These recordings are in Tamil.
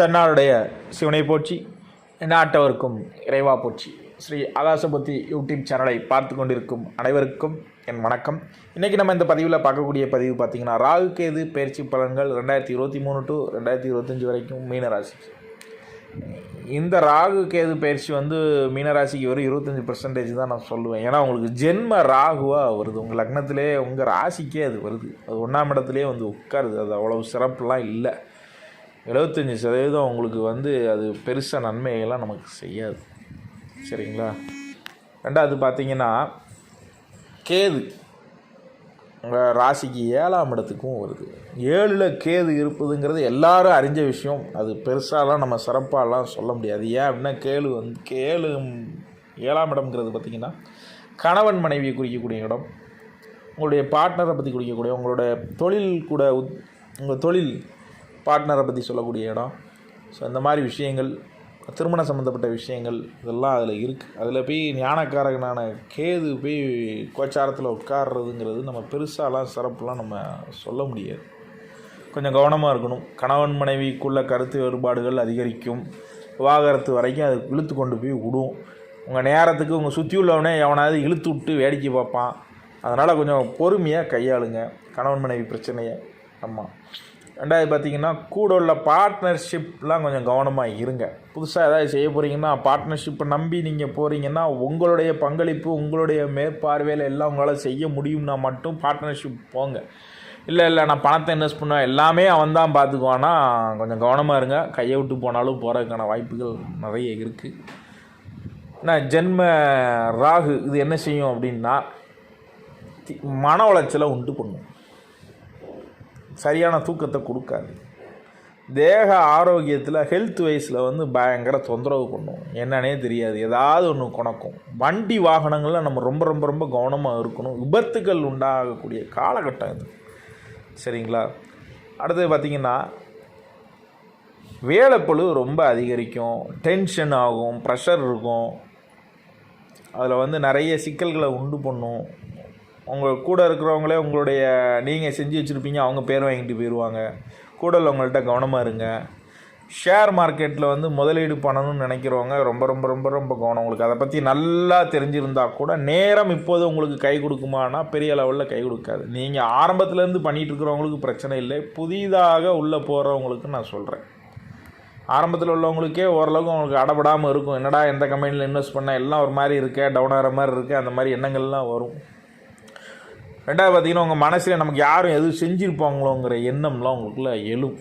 தன்னாருடைய சிவனை போற்றி நாட்டவருக்கும் இறைவா போற்றி. ஸ்ரீ ஆகாசபுத்தி யூடியூப் சேனலை பார்த்து கொண்டிருக்கும் அனைவருக்கும் என் வணக்கம். இன்றைக்கி நம்ம இந்த பதிவில் பார்க்கக்கூடிய பதிவு பார்த்திங்கன்னா ராகு கேது பயிற்சி பலன்கள் ரெண்டாயிரத்தி இருபத்தி மூணு டு ரெண்டாயிரத்தி இருபத்தஞ்சி வரைக்கும் மீனராசி. இந்த ராகு கேது பயிற்சி வந்து மீனராசிக்கு வெறும் இருபத்தஞ்சி பர்சன்டேஜ் தான் நான் சொல்லுவேன். ஏன்னா உங்களுக்கு ஜென்ம ராகுவாக வருது. உங்கள் லக்னத்திலே உங்கள் ராசிக்கே அது வருது. அது ஒன்றாம் இடத்துலேயே வந்து உட்காருது. அது அவ்வளோ சிறப்புலாம் இல்லை. எழுபத்தஞ்சி சதவீதம் உங்களுக்கு வந்து அது பெருசாக நன்மையெல்லாம் நமக்கு செய்யாது. சரிங்களா? ரெண்டாவது பார்த்தீங்கன்னா கேது. உங்கள் ராசிக்கு ஏழாம் இடத்துக்கும் வருது. ஏழில் கேது இருப்பதுங்கிறது எல்லாரும் அறிஞ்ச விஷயம். அது பெருசாலாம் நம்ம சிறப்பாலாம் சொல்ல முடியாது. ஏன் அப்படின்னா கேளு வந்து கேளு ஏழாம் இடம்ங்கிறது பார்த்திங்கன்னா கணவன் மனைவியை குறிக்கக்கூடிய இடம். உங்களுடைய பார்ட்னரை பற்றி குறிக்கக்கூடிய உங்களோட தொழில் கூட உங்கள் தொழில் பார்ட்னரை பற்றி சொல்லக்கூடிய இடம். ஸோ இந்த மாதிரி விஷயங்கள் திருமணம் சம்மந்தப்பட்ட விஷயங்கள் இதெல்லாம் அதில் இருக்குது அதில் போய் ஞானக்காரகனான கேது போய் கோச்சாரத்தில் உட்கார்றதுங்கிறது நம்ம பெருசாலாம் சிறப்புலாம் நம்ம சொல்ல முடியாது. கொஞ்சம் கவனமாக இருக்கணும். கணவன் மனைவிக்குள்ள கருத்து வேறுபாடுகள் அதிகரிக்கும். விவாகரத்து வரைக்கும் அது இழுத்து கொண்டு போய் விடும். உங்கள் நேரத்துக்கு உங்கள் சுற்றி உள்ளவனே எவனாவது இழுத்து விட்டு வேடிக்கை பார்ப்பான். அதனால் கொஞ்சம் பொறுமையாக கையாளுங்க. கணவன் மனைவி பிரச்சனையை ஆமாம் ரெண்டாவது பார்த்தீங்கன்னா கூட உள்ள பார்ட்னர்ஷிப்லாம் கொஞ்சம் கவனமாக இருங்க. புதுசாக ஏதாவது செய்ய போகிறீங்கன்னா பார்ட்னர்ஷிப்பை நம்பி நீங்கள் போகிறீங்கன்னா உங்களுடைய பங்களிப்பு உங்களுடைய மேற்பார்வையில் எல்லாம் உங்களால் செய்ய முடியும்னா மட்டும் பார்ட்னர்ஷிப் போங்க. இல்லை இல்லை நான் பணத்தை இன்வெஸ்ட் பண்ணுவேன் எல்லாமே அவன் தான் பார்த்துக்குவான்னா கொஞ்சம் கவனமாக இருங்க. கையை விட்டு போனாலும் போகிறதுக்கான வாய்ப்புகள் நிறைய இருக்குது நான் ஜென்ம ராகு இது என்ன செய்யும் அப்படின்னா மன உளைச்சலை உண்டு பண்ணும். சரியான தூக்கத்தை கொடுக்காது. தேக ஆரோக்கியத்தில் ஹெல்த் வைஸில் வந்து பயங்கர தொந்தரவு பண்ணும். என்னன்னே தெரியாது. ஏதாவது ஒன்று குணக்கும். வண்டி வாகனங்களில் நம்ம ரொம்ப ரொம்ப ரொம்ப கவனமாக இருக்கணும். விபத்துகள் உண்டாகக்கூடிய காலகட்டம் இது. சரிங்களா? அடுத்தது பார்த்திங்கன்னா வேலைப்பழு ரொம்ப அதிகரிக்கும். டென்ஷன் ஆகும் ப்ரெஷர் இருக்கும். அதில் வந்து நிறைய சிக்கல்களை உண்டு பண்ணும். உங்கள் கூட இருக்கிறவங்களே உங்களுடைய நீங்கள் செஞ்சு வச்சுருப்பீங்க அவங்க பேர் வாங்கிட்டு போயிடுவாங்க கூட உள்ளவங்கள்ட்ட கவனமாக இருங்க. ஷேர் மார்க்கெட்டில் வந்து முதலீடு பண்ணணும்னு நினைக்கிறவங்க ரொம்ப ரொம்ப ரொம்ப ரொம்ப கவனம். உங்களுக்கு அதை பற்றி நல்லா தெரிஞ்சிருந்தால் கூட நேரம் இப்போது உங்களுக்கு கை கொடுக்குமானா பெரிய லெவலில் கை கொடுக்காது. நீங்கள் ஆரம்பத்துலேருந்து பண்ணிகிட்டு இருக்கிறவங்களுக்கு பிரச்சனை இல்லை. புதிதாக உள்ளே போகிறவங்களுக்கு நான் சொல்கிறேன் ஆரம்பத்தில் உள்ளவங்களுக்கே ஓரளவுக்கு அவங்களுக்கு அடபடாமல் இருக்கும். என்னடா எந்த கம்பெனியில் இன்வெஸ்ட் பண்ணால் எல்லாம் ஒரு மாதிரி இருக்கே டவுன் ஆகிற மாதிரி இருக்குது அந்த மாதிரி எண்ணங்கள்லாம் வரும். ரெண்டாவது பார்த்தீங்கன்னா உங்கள் மனசில் நமக்கு யாரும் எதுவும் செஞ்சுருப்பாங்களோங்கிற எண்ணம்லாம் உங்களுக்குள்ள எழும்.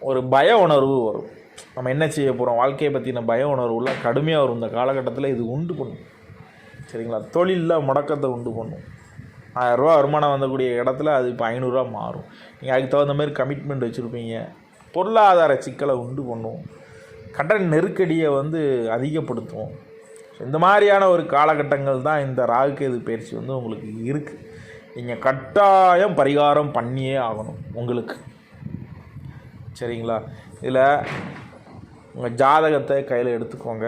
ஒரு பய உணர்வு வரும். நம்ம என்ன செய்ய போகிறோம் வாழ்க்கையை பற்றின பய உணர்வுலாம் கடுமையாக வரும். இந்த காலகட்டத்தில் இது உண்டு பண்ணும். சரிங்களா? தொழிலில் முடக்கத்தை உண்டு பண்ணும். ஆயரூவா வருமானம் வந்தக்கூடிய இடத்துல அது இப்போ ஐநூறுரூவா மாறும். நீங்கள் அதுக்கு தகுந்த மாதிரி கமிட்மெண்ட் வச்சுருப்பீங்க. பொருளாதார சிக்கலை உண்டு பண்ணும். கடன் நெருக்கடியை வந்து அதிகப்படுத்தும். ஸோ இந்த மாதிரியான ஒரு காலகட்டங்கள் தான் இந்த ராகுகேது பயிற்சி வந்து உங்களுக்கு இருக்குது நீங்கள் கட்டாயம் பரிகாரம் பண்ணியே ஆகணும் உங்களுக்கு. சரிங்களா? இதில் உங்கள் ஜாதகத்தை கையில் எடுத்துக்கோங்க.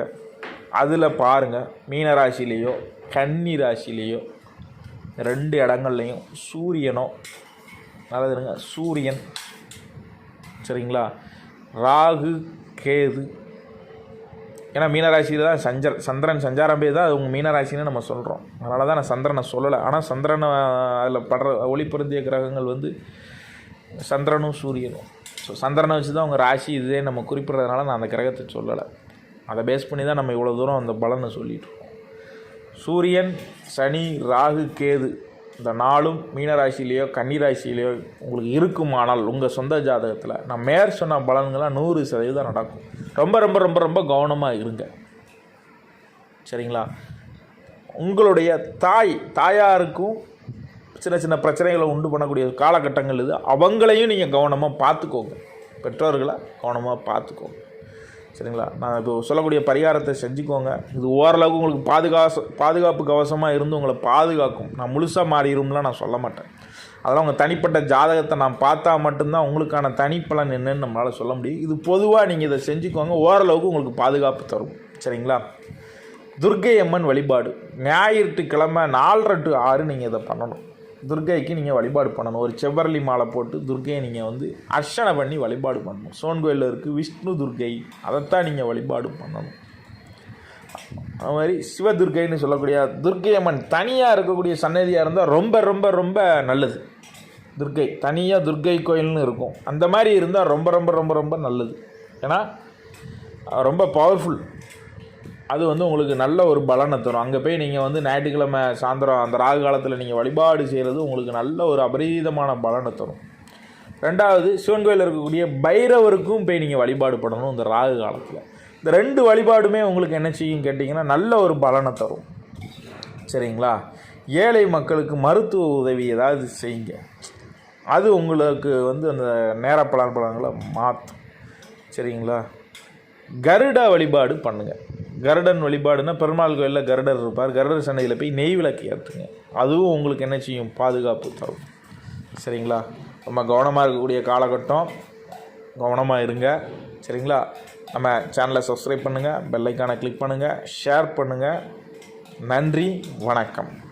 அதில் பாருங்கள் மீனராசிலேயோ கன்னி ராசிலேயோ ரெண்டு இடங்கள்லையும் சூரியனோ நல்லது இருங்க சூரியன். சரிங்களா? ராகு கேது ஏன்னா மீனராசியில் தான் சஞ்சர் சந்திரன் சஞ்சாரம் பேர் தான் அது உங்கள் மீனராசின்னு நம்ம சொல்கிறோம் அதனால தான் நான் சந்திரனை சொல்லலை. ஆனால் சந்திரனை அதில் படுற ஒளி பொருந்திய கிரகங்கள் வந்து சந்திரனும் சூரியனும். ஸோ சந்திரனை வச்சு தான் உங்கள் ராசி இதே நம்ம குறிப்பிட்றதுனால நான் அந்த கிரகத்தை சொல்லலை. அதை பேஸ் பண்ணி தான் நம்ம இவ்வளோ தூரம் அந்த பலனை சொல்லிட்டு இருக்கோம். சூரியன் சனி ராகு கேது. இந்த நாளும் மீனராசிலேயோ கன்னிராசிலேயோ உங்களுக்கு இருக்குமானால் உங்கள் சொந்த ஜாதகத்தில் நான் மேற் சொன்ன பலன்கள்லாம் நூறு சதவீதம் நடக்கும். ரொம்ப ரொம்ப ரொம்ப ரொம்ப கவனமாக இருங்க. சரிங்களா? உங்களுடைய தாய் தாயாருக்கும் சின்ன சின்ன பிரச்சனைகளை உண்டு பண்ணக்கூடிய காலகட்டங்கள் இது. அவங்களையும் நீங்கள் கவனமாக பார்த்துக்கோங்க. பெற்றோர்களை கவனமாக பார்த்துக்கோங்க. சரிங்களா? நான் இப்போ சொல்லக்கூடிய பரிகாரத்தை செஞ்சுக்கோங்க. இது ஓரளவுக்கு உங்களுக்கு பாதுகாச பாதுகாப்பு கவசமாக இருந்து உங்களை பாதுகாக்கும். நான் முழுசாக மாறிடும்லாம் நான் சொல்ல மாட்டேன். அதெல்லாம் உங்கள் தனிப்பட்ட ஜாதகத்தை நான் பார்த்தா மட்டும்தான் உங்களுக்கான தனிப்பலன் என்னன்னு நம்மளால் சொல்ல முடியும். இது பொதுவாக நீங்கள் இதை செஞ்சுக்கோங்க. ஓரளவுக்கு உங்களுக்கு பாதுகாப்பு தரும். சரிங்களா? துர்க்கை அம்மன் வழிபாடு. ஞாயிற்றுக்கிழமை நாலரை டு ஆறு நீங்கள் இதை பண்ணணும். துர்க்கைக்கு நீங்கள் வழிபாடு பண்ணணும். ஒரு செவ்வரளி மாலை போட்டு துர்க்கையை நீங்கள் வந்து அர்ச்சனை பண்ணி வழிபாடு பண்ணணும். சோன் கோயிலில் இருக்குது விஷ்ணு துர்க்கை அதைத்தான் நீங்கள் வழிபாடு பண்ணணும். அது மாதிரி சிவதுர்கைன்னு சொல்லக்கூடிய துர்க்கை அம்மன் தனியாக இருக்கக்கூடிய சன்னதியாக இருந்தால் ரொம்ப ரொம்ப ரொம்ப நல்லது. துர்க்கை தனியாக துர்க்கை கோயில்னு இருக்கும். அந்த மாதிரி இருந்தால் ரொம்ப ரொம்ப ரொம்ப ரொம்ப நல்லது. ஏன்னா ரொம்ப பவர்ஃபுல் அது வந்து உங்களுக்கு நல்ல ஒரு பலனை தரும். அங்கே போய் நீங்கள் வந்து ஞாயிற்றுக்கிழமை சாயந்தரம் அந்த ராகு காலத்தில் நீங்கள் வழிபாடு செய்கிறது உங்களுக்கு நல்ல ஒரு அபரீதமான பலனை தரும். ரெண்டாவது சிவன் கோயிலில் இருக்கக்கூடிய பைரவருக்கும் போய் நீங்கள் வழிபாடு பண்ணணும் இந்த ராகு காலத்தில். இந்த ரெண்டு வழிபாடுமே உங்களுக்கு என்ன செய்யும் கேட்டிங்கன்னா நல்ல ஒரு பலனை தரும். சரிங்களா? ஏழை மக்களுக்கு மருத்துவ உதவி ஏதாவது செய்யுங்க. அது உங்களுக்கு வந்து அந்த நேர பலன் பலன்களை மாற்றும் சரிங்களா? கருட வழிபாடு பண்ணுங்கள் கருடன் வழிபாடுனா பெருமாள் கோயிலில் கருடர் இருப்பார். கருடர் சன்னதியில் போய் நெய் விளக்கு ஏற்றுங்க அதுவும் உங்களுக்கு என்ன செய்யும்? பாதுகாப்பு தரும். சரிங்களா? ரொம்ப கவனமாக இருக்கக்கூடிய காலகட்டம். கவனமாக இருங்க. சரிங்களா? நம்ம சேனலை சப்ஸ்கிரைப் பண்ணுங்கள் பெல்லைக்கானை கிளிக் பண்ணுங்கள் ஷேர் பண்ணுங்கள் நன்றி. வணக்கம்.